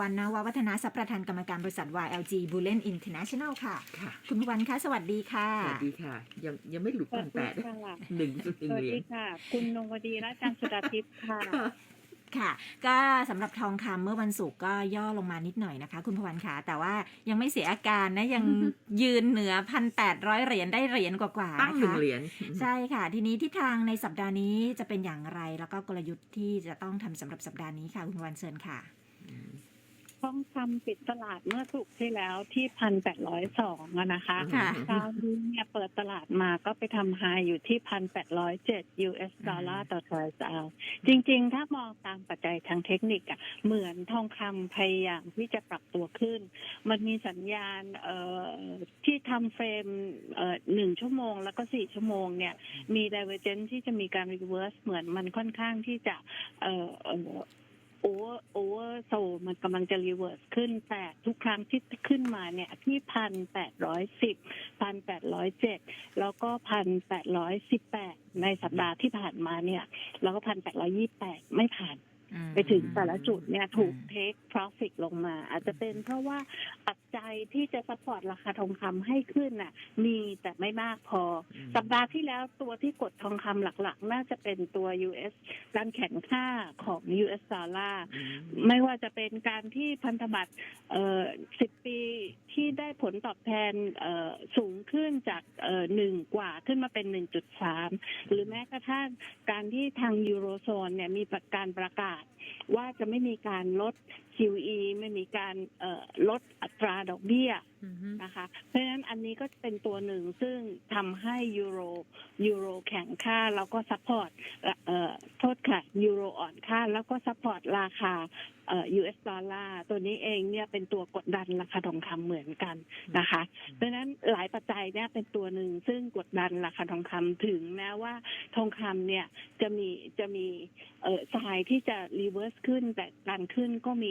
วรรณนววัฒนาสัพประธานกรรมการบริษัท YLG Bullion International ค่ะ ค่ะ คุณพวันคะสวัสดีค่ะ สวัสดีค่ะ ยังยังไม่หลุดสวัพัสนดีแปดค่ะหนึ่งจุดหนึ่สงวัสเหรียดีญค่ะ คุณนงวดีและอาจารย์สุดาทิพย์ค่ะค่ะ ก็สำหรับทองคำเมื่อวันศุกร์ก็ย่อลงมานิดหน่อยนะคะ คุณพวันคะแต่ว่ายังไม่เสียอาการนะ ยังยืนเหนือพันแปดร้อยเหรียญได้เหรียญกว่าๆตั้งนะหนึ่งคะเหรียญใช่ค่ะ ทีนี้ทิศทางในสัปดาห์นี้จะเป็นอย่างไร แล้วก็กลยุทธ์ที่จะต้องทำสำหรับสัปดาห์นี้ค่ะ คุณพวันเชิญค่ะ ทองคำปิดตลาดเมื่อศุกร์ที่แล้วที่พันแปดร้อยสองนะคะค่ะเช้านี้เนี่ยเปิดตลาดมาก็ไปทำไฮอยู่ที่พันแปดร้อยเจ็ด US ดอลลาร์ต่อทรัลล์เอาจริง ๆ ถ้ามองตามปัจจัยทางเทคนิคอะเหมือนทองคำพยายามที่จะปรับตัวขึ้น มันมีสัญญาณเอ่อที่ทำเฟรมเอ่อหนึ่งชั่วโมงแล้วก็สี่ชั่วโมงเนี่ย มี divergence ที่จะมีการ reverse เหมือนมันค่อนข้างที่จะเอ่อ โอเวอร์โอเวอร์โซมันกำลังจะรีเวิร์สขึ้น แต่ทุกครั้งที่ขึ้นมาเนี่ยที่พันแปดร้อยสิบพันแปดร้อยเจ็ดแล้วก็พันแปดร้อยสิบแปดในสัปดาห์ที่ผ่านมาเนี่ย แล้วก็พันแปดร้อยี่แปดไม่ผ่าน ไปถึงแต่ละจุดเนี่ยถูกอืมเทค profit ลงมา อาจจะเป็นเพราะว่าปัจจัยที่จะสปอร์ตราคาทองคำให้ขึ้นน่ะ มีแต่ไม่มากพอ สัปดาห์ที่แล้วตัวที่กดทองคำหลักๆ น่าจะเป็นตัว US การแข่งค่าของ US ดอลลาร์ไม่ว่าจะเป็นการที่พันธบัตรเอ่อ10ปีที่ได้ผลตอบแทนเอ่อสูงขึ้นจากเอ่อหนึ่งกว่าขึ้นมาเป็น1.3หรือแม้กระทั่งการที่ทางยูโรโซนเนี่ยมีประการประกาศว่าจะไม่มีการลด QE ไม่มีการเอ่อลดอัตราดอกเบี้ยนะคะ เพราะฉะนั้นอันนี้ก็เป็นตัวหนึ่งซึ่งทำให้ยูโรยูโรแข็งค่าแล้วก็ซัพพอร์ตเอ่อโทษค่ะยูโรอ่อนค่าแล้วก็ซัพพอร์ตราคาเอ่อ US ดอลลาร์ตัวนี้เองเนี่ยเป็นตัวกดดันราคาทองคำเหมือนกันนะคะ เพราะฉะนั้นหลายปัจจัยเนี่ยเป็นตัวหนึ่งซึ่งกดดันราคาทองคำถึงแม้ว่าทองคำเนี่ยจะมีจะมีเอ่อสายที่จะรีเวิร์สขึ้นแต่การขึ้นก็มี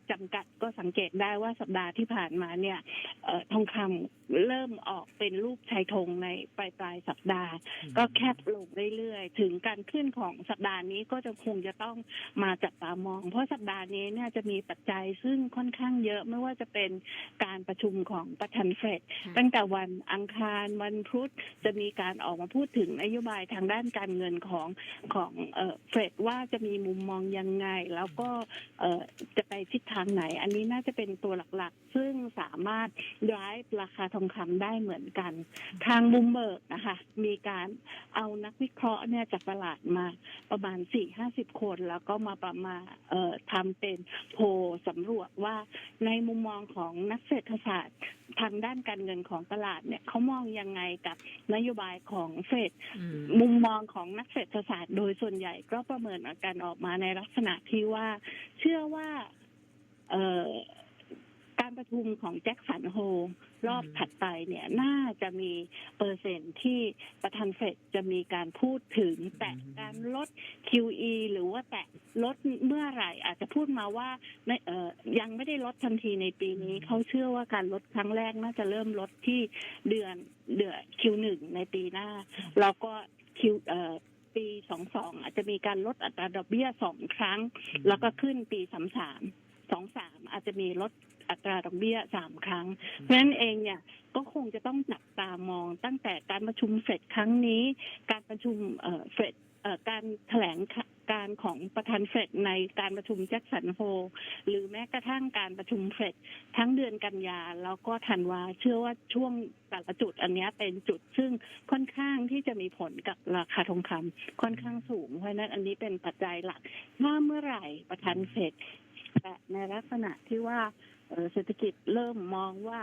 จำกัดก็สังเกตได้ว่าสัปดาห์ที่ผ่านมาเนี่ยเอ่อทองคำเริ่มออกเป็นรูปชายธงในปลายปลายๆสัปดาห์ ก็แคบลงเรื่อยๆ ถึงการขึ้นของสัปดาห์นี้ก็จะคงจะต้องมาจับตามอง เพราะสัปดาห์นี้เนี่ยจะมีปัจจัยซึ่งค่อนข้างเยอะไม่ว่าจะเป็นการประชุมของประธานเฟดค่ะตั้งแต่วันอังคารวันพุธจะมีการออกมาพูดถึงนโยบายทางด้านการเงินของของเอ่อเฟดว่าจะมีมุมมองยังไง แล้วก็เอ่อจะไปทิศทางไหน อันนี้น่าจะเป็นตัวหลักๆ ซึ่งสามารถ drive ราคาทองคำได้เหมือนกัน ทางบุมเบิร์กนะคะ มีการเอานักวิเคราะห์เนี่ยจากตลาดมาประมาณสี่ห้าสิบคน แล้วก็มาประมาณเอ่อทำเป็นโพลสำรวจว่าในมุมมองของนักเศรษฐศาสตร์ทางด้านการเงินของตลาดเนี่ยเขามองยังไงกับนโยบายของเฟดมุมมองของนักเศรษฐศาสตร์ โดยส่วนใหญ่ก็ประเมินอาการออกมาในลักษณะที่ว่า เชื่อว่าเอ่อ การประชุมของแจ็คสันโฮรอบอืมถัดไปเนี่ยน่าจะมีเปอร์เซ็นต์ที่ประธานเฟดจะมีการพูดถึง แต่การลด QE หรือว่าแต่ลดเมื่อไหร่ อาจจะพูดมาว่าในเอ่อยังไม่ได้ลดทันทีในปีนี้ เขาเชื่อว่าการลดครั้งแรกน่าจะเริ่มลดที่เดือนเดือน Q1 ในปีหน้า แล้วก็ Q เอ่อปีสองสองอาจจะมีการลดอัตราดอกเบี้ยสองครั้ง แล้วก็ขึ้นปีสามสาม สองสามอาจจะมีลดอัตราดอกเบี้ยสามครั้ง เพราะฉะนั้นเองเนี่ยก็คงจะต้องจับตามองตั้งแต่การประชุมเฟดครั้งนี้ การประชุมเอ่อเฟดเอ่อการแถลงการของประธานเฟดในการประชุมแจ็คสันโฮหรือแม้กระทั่งการประชุมเฟดทั้งเดือนกันยาแล้วก็ธันวาเชื่อว่าช่วงแต่ละจุดอันนี้เป็นจุดซึ่งค่อนข้างที่จะมีผลกับราคาทองคำค่อนข้างสูง เพราะฉะนั้นอันนี้เป็นปัจจัยหลักถ้าเมื่อไหร่ประธานเฟด แต่ในลักษณะที่ว่าเอ่อเศรษฐกิจเริ่มมองว่า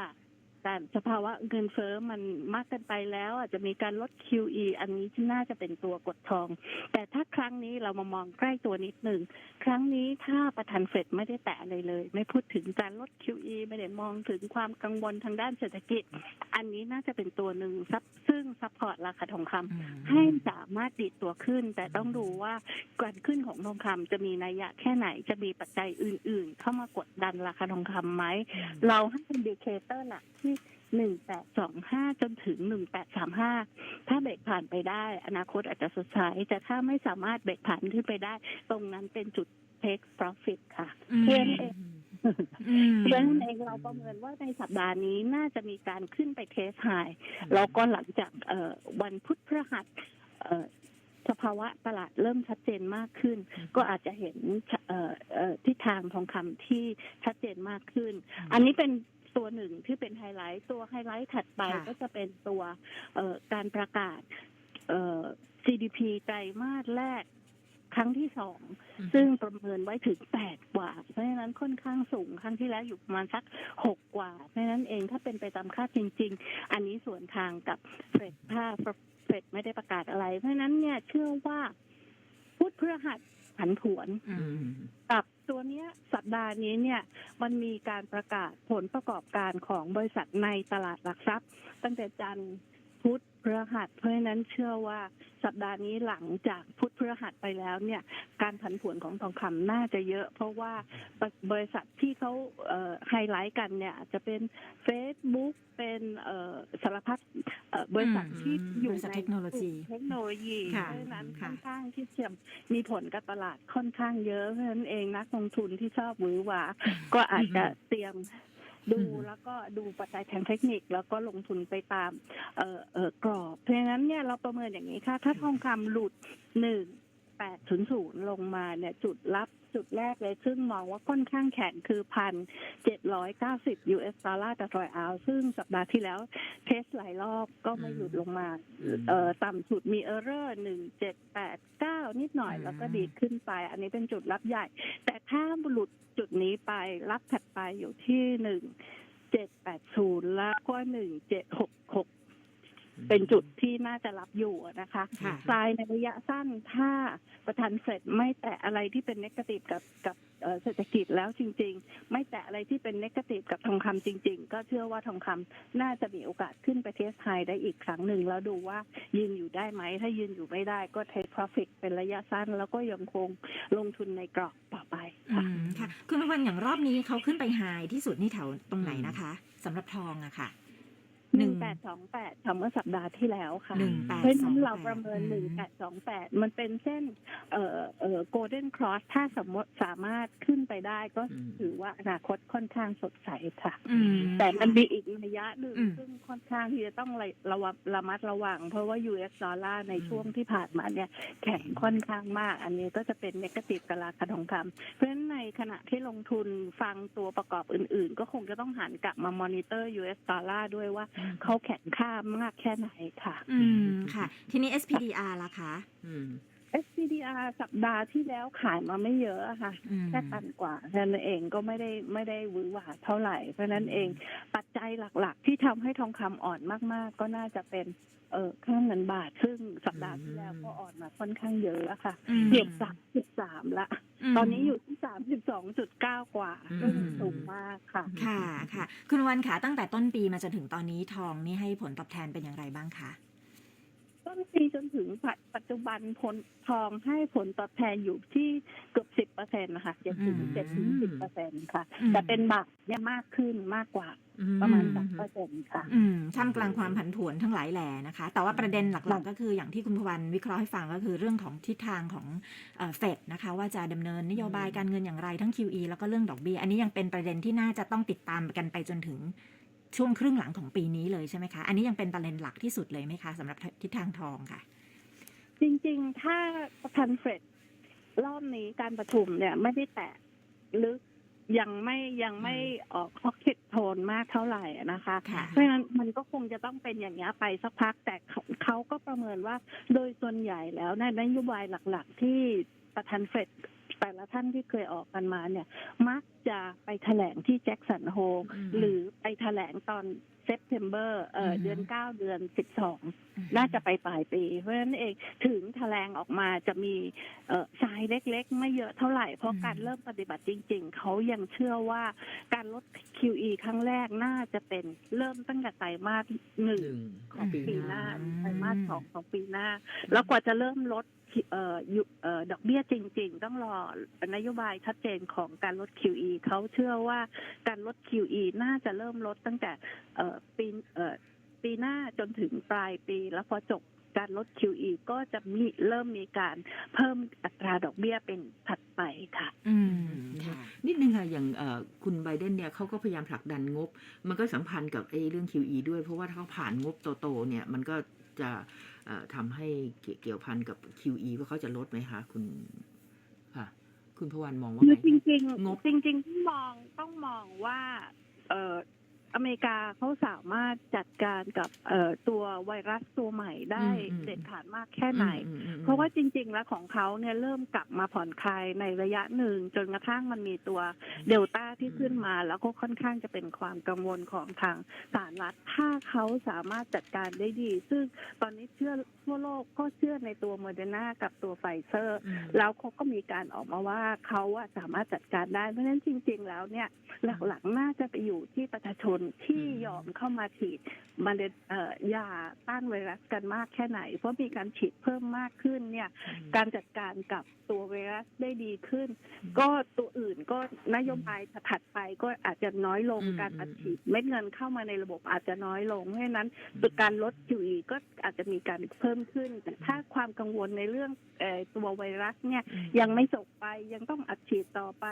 การสภาวะเงินเฟ้อมันมากเกินไปแล้ว อาจจะมีการลด QE อันนี้ที่น่าจะเป็นตัวกดทอง แต่ถ้าครั้งนี้เรามามองใกล้ตัวนิดหนึ่ง ครั้งนี้ถ้าประธานเฟดไม่ได้แตะอะไรเลย ไม่พูดถึงการลด QE ไม่ได้มองถึงความกังวลทางด้านเศรษฐกิจ อันนี้น่าจะเป็นตัวหนึ่งซับซึ่งซัพพอร์ตราคาทองคำให้สามารถดีดตัวขึ้น แต่ต้องดูว่าการขึ้นของทองคำจะมีนัยยะแค่ไหนจะมีปัจจัยอื่น ๆ เข้ามากดดันราคาทองคำไหมเราให้อินดิเคเตอร์หลักที่ หนึ่งแปดสองห้าจนถึงหนึ่งแปดสามห้าถ้าเบรกผ่านไปได้ อนาคตอาจจะสดใสแต่ถ้าไม่สามารถเบรกผ่านขึ้นไปได้ ตรงนั้นเป็นจุด take profit ค่ะอืมเพื่อนเองอืมเพราะฉะนั้นเองเราประเมินว่าในสัปดาห์นี้น่าจะมีการขึ้นไปเทสไฮแล้วก็หลังจากเอ่อวันพุธพฤหัสเอ่อสภาวะตลาดเริ่มชัดเจนมากขึ้น ก็อาจจะเห็นเอ่อเอ่อทิศทางทองคำที่ชัดเจนมากขึ้น อันนี้เป็น ตัวหนึ่งที่เป็นไฮไลท์ตัวไฮไลท์ถัดไปค่ะ ก็จะเป็นตัวเอ่อการประกาศเอ่อ GDP ไตรมาสแรกครั้งที่สอง ซึ่งประเมินไว้ถึงแปดกว่า เพราะฉะนั้นค่อนข้างสูงครั้งที่แล้วอยู่ประมาณสักหกกว่า เพราะฉะนั้นเองถ้าเป็นไปตามคาดจริง ๆ อันนี้ส่วนทางกับเฟดถ้าเฟดไม่ได้ประกาศอะไร เพราะฉะนั้นเนี่ยเชื่อว่าพุธพฤหัสผันผวนอือืมมกับ ตัวเนี้ยสัปดาห์นี้เนี่ยมันมีการประกาศผลประกอบการของบริษัทในตลาดหลักทรัพย์ ตั้งแต่จันทร์พุธพฤหัสเพราะฉะนั้นเชื่อว่าสัปดาห์นี้หลังจากพุธพฤหัสไปแล้วเนี่ยการผันผวนของทองคำน่าจะเยอะ เพราะว่าบริษัทที่เขาไฮไลท์กันเนี่ยจะเป็น Facebook เป็นสารพัด บริษัทที่อยู่บริษัทในเทคโนโลยีเทคโนโลยีค่ะเพราะฉะนั้นค่ะค่อนข้างที่จะมีผลกับตลาดค่อนข้างเยอะเพราะฉะนั้นเองนักลงทุนที่ชอบหวือหวาก็อาจจะเตรียมดูอืมแล้วก็ดูปัจจัยทางเทคนิคแล้วก็ลงทุนไปตามเอ่อเอ่อกรอบเพราะฉะนั้นเนี่ยเราประเมินอย่างนี้ค่ะ ถ้าทองคำหลุดหนึ่ง แปดศูนย์ศูนย์ลงมาเนี่ยจุดรับจุดแรกเลย ซึ่งมองว่าค่อนข้างแข็งคือพันเจ็ดร้อยเก้าสิบ US ดอลลาร์ต่อทรอยออนซ์ซึ่งสัปดาห์ที่แล้วเทสหลายรอบก็ไม่หยุดลงมาเอ่อต่ำสุดมีเออร์เรอร์หนึ่งเจ็ดแปดเก้านิดหน่อยอืมแล้วก็ดีขึ้นไป อันนี้เป็นจุดรับใหญ่ แต่ถ้าหลุดจุดนี้ไปรับถัดไปอยู่ที่หนึ่งเจ็ดแปดศูนย์แล้วก็หนึ่งเจ็ดหกหก เป็นจุดที่น่าจะรับอยู่นะคะค่ะทรายในระยะสั้นถ้าประธานเฟดไม่แตะอะไรที่เป็นเนกาทีฟกับกับเอ่อเศรษฐกิจแล้วจริง ๆ ไม่แตะอะไรที่เป็นเนกาทีฟกับทองคำจริง ๆ ก็เชื่อว่าทองคำน่าจะมีโอกาสขึ้นไปเทสไฮได้อีกครั้งหนึ่งแล้วดูว่ายืนอยู่ได้ไหม ถ้ายืนอยู่ไม่ได้ก็เทค profit เป็นระยะสั้น แล้วก็ยังคงลงทุนในกรอบต่อไปอืค่ะมค่ะคุณประวันอย่างรอบนี้เขาขึ้นไปไฮที่สุดนี่แถวตรงไหนนะคะสำหรับทองอะค่ะ หนึ่งแปดสองแปดเมื่อสัปดาห์ที่แล้วค่ะหนึ่งแปดเพราะฉะสอนั้งนแปเราดประเมินอืหนึ่งแปดสองแปดมันเป็นเส้น เอ่อเอ่อ golden cross ถ้าสมมติสามารถขึ้นไปได้ก็อืมถือว่าอนาคตค่อนข้างสดใสค่ะอืมแต่มันมีอีกระยะหนึ่งอืมซึ่งค่อนข้างที่จะต้องระระวังระมัดระวัง เพราะว่า US ดอลลาร์ในอืมช่วงที่ผ่านมาเนี่ย แข็งค่อนข้างมาก อันนี้ก็จะเป็นนกาทีฟกับราคาทองคำเพราะฉะนั้นในขณะที่ลงทุนฟังตัวประกอบอื่น ๆ ก็คงจะต้องหันกลับมามอนิเตอร์ US ดอลลาร์ด้วยว่าเขาแข็งค่ามากแค่ไหนค่ะ อืมค่ะ ทีนี้ SPDR ล่ะคะ อืม SPDR สัปดาห์ที่แล้วขายมาไม่เยอะอะค่ะอืมแค่ตันกว่าแค่นั้นเองก็ไม่ได้ไม่ได้หวือหวาเท่าไหร่ เพราะฉะนั้นเองปัจจัยหลักๆ ที่ทำให้ทองคำอ่อนมากๆ ก็น่าจะเป็น เออค่าเงินบาท ซึ่งสัปดาห์ที่แล้วก็อ่อนมาค่อนข้างเยอะอะค่ะอืมเหยียบสามสิบสามละมตอนนี้อยู่ที่สามสิบสองจุดเก้ากว่าอืม ซึ่งสูงมากค่ะ ค่ะค่ะ คุณวันขาตั้งแต่ต้นปีมาจนถึงตอนนี้ทองนี่ให้ผลตอบแทนเป็นอย่างไรบ้างคะต้นปีจน ถึงปัจจุบันผลทองให้ผลตอบแทนอยู่ที่เกือบสิบเปอร์เซ็นต์นะคะเจ็ดถึงอืมเจ็ดถึงสิบเปอร์เซ็นต์ค่ะอืมแต่เป็นบาทเนี่ยมากขึ้นมากกว่าประมาณสองเปอร์เซ็นต์ค่ะอืมท่ามกลางความผันผวนทั้งหลายแหล่นะคะ แต่ว่าประเด็นหลักๆก็คืออย่างที่คุณพวันวิเคราะห์ให้ฟังก็คือเรื่องของทิศทางของเฟดนะคะ ว่าจะดำเนินนโยบายการเงินอย่างไรทั้ง QE แล้วก็เรื่องดอกเบี้ยอันนี้ยังเป็นประเด็นที่น่าจะต้องติดตามกันไปจนถึงช่วงครึ่งหลังของปีนี้เลยใช่ไหมคะ อันนี้ยังเป็นประเด็นหลักที่สุดเลยไหมคะสำหรับทิศทางทองค่ะ จริงๆ ถ้าประธานเฟดรอบนี้การประชุมเนี่ยไม่ได้แตะลึกยังไม่ยังไม่ออกฮอกเก็ตโทนมากเท่าไหร่นะคะค่ะเพราะฉะนั้นมันก็คงจะต้องเป็นอย่างนี้ยไปสักพัก แต่เขาเขาก็ประเมินว่าโดยส่วนใหญ่แล้วในนโยบายหลัก ๆ ที่ประธานเฟด แต่ละท่านที่เคยออกกันมาเนี่ย มักจะไปแถลงที่แจ็คสันโฮอืมหรือไปแถลงตอนเซปเทมเบอร์เอ่ออืมเดือนเก้าเดือนสิบสองน่าจะไปปลายปี เพราะฉะนั้นเองถึงแถลงออกมาจะมีเอ่อทรายเล็กๆ ไม่เยอะเท่าไหร่ เพราะอืมการเริ่มปฏิบัติจริง ๆ เขายังเชื่อว่าการลด QE ครั้งแรกน่าจะเป็นเริ่มตั้งแต่ไตรมาสหนึ่งหนึ่งของปีหน้าอืมไตรมาสสองของปีหน้า แล้วกว่าจะเริ่มลด เอ่อยุเอ่อดอกเบี้ยจริง ๆ ต้องรอนโยบายชัดเจนของการลด QE เขาเชื่อว่าการลด QE น่าจะเริ่มลดตั้งแต่เอ่อปีเอ่อปีหน้าจนถึงปลายปีแล้วพอจบการลด QE ก็จะมีเริ่มมีการเพิ่มอัตราดอกเบี้ยเป็นถัดไปค่ะ อืมค่ะนิดนึงค่ะ อย่างเอ่อคุณไบเดนเนี่ยเขาก็พยายามผลักดันงบ มันก็สัมพันธ์กับไอ้เรื่อง QE ด้วย เพราะว่าถ้าเขาผ่านงบโตๆเนี่ย มันก็จะเอ่อ ทำให้เกี่ยวเกี่ยวพันกับ QE ว่าเขาจะลดไหมคะคุณค่ะ คุณพวันมองว่าคืไงอจริงงบๆจริง ๆ ต้องมองต้องมองว่า เอ่ออเมริกาเขาสามารถจัดการกับเอ่อตัวไวรัสตัวใหม่ได้อืมอืมเด็ดขาดมากแค่ไหนอืมอืมอืมเพราะว่าจริง ๆ แล้วของเขาเนี่ยเริ่มกลับมาผ่อนคลายในระยะหนึ่ง จนกระทั่งมันมีตัวเดลต้าที่ขึ้นมา แล้วก็ค่อนข้างจะเป็นความกังวลของทางสหรัฐถ้าเขาสามารถจัดการได้ดี ซึ่งตอนนี้เชื่อทั่วโลกก็เชื่อในตัวโมเดอร์นากับตัวไฟเซอร์อืมแล้วเขาก็มีการออกมาว่าเขาอะสามารถจัดการได้เพราะฉะนั้นจริง ๆ แล้วเนี่ยหลักๆน่าจะไปอยู่ที่ประชาชนที่อืมยอมเข้ามาฉีดมาเดเอ่อยาต้านไวรัสกันมากแค่ไหน เพราะมีการฉีดเพิ่มมากขึ้นเนี่ย การจัดการกับตัวไวรัสได้ดีขึ้น ก็ตัวอื่นก็นโยบายถัดไปก็อาจจะน้อยลงอืมการอัดอืมฉีดเม็ดเงินเข้ามาในระบบอาจจะน้อยลงเพราะฉะนั้นตัวการลด QE ก็อาจจะมีการเพิ่มขึ้น แต่ถ้าความกังวลในเรื่องเอ่อตัวไวรัสเนี่ยอืมยังไม่จบไปยังต้องอัดฉีดต่อไป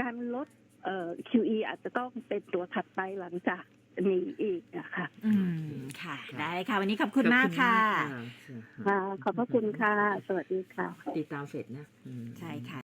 การลด เอ่อ QE อาจจะต้องเป็นตัวถัดไปหลังจากนี้อีกนะคะอืมค่ะ ได้เลยค่ะ วันนี้ขอบคุณมากค่ะขอบณมากค่ะค่ะ ขอบพระคุณค่ะ สวัสดีค่ะ ติดตามเฟดนะอืม ใช่ค่ะ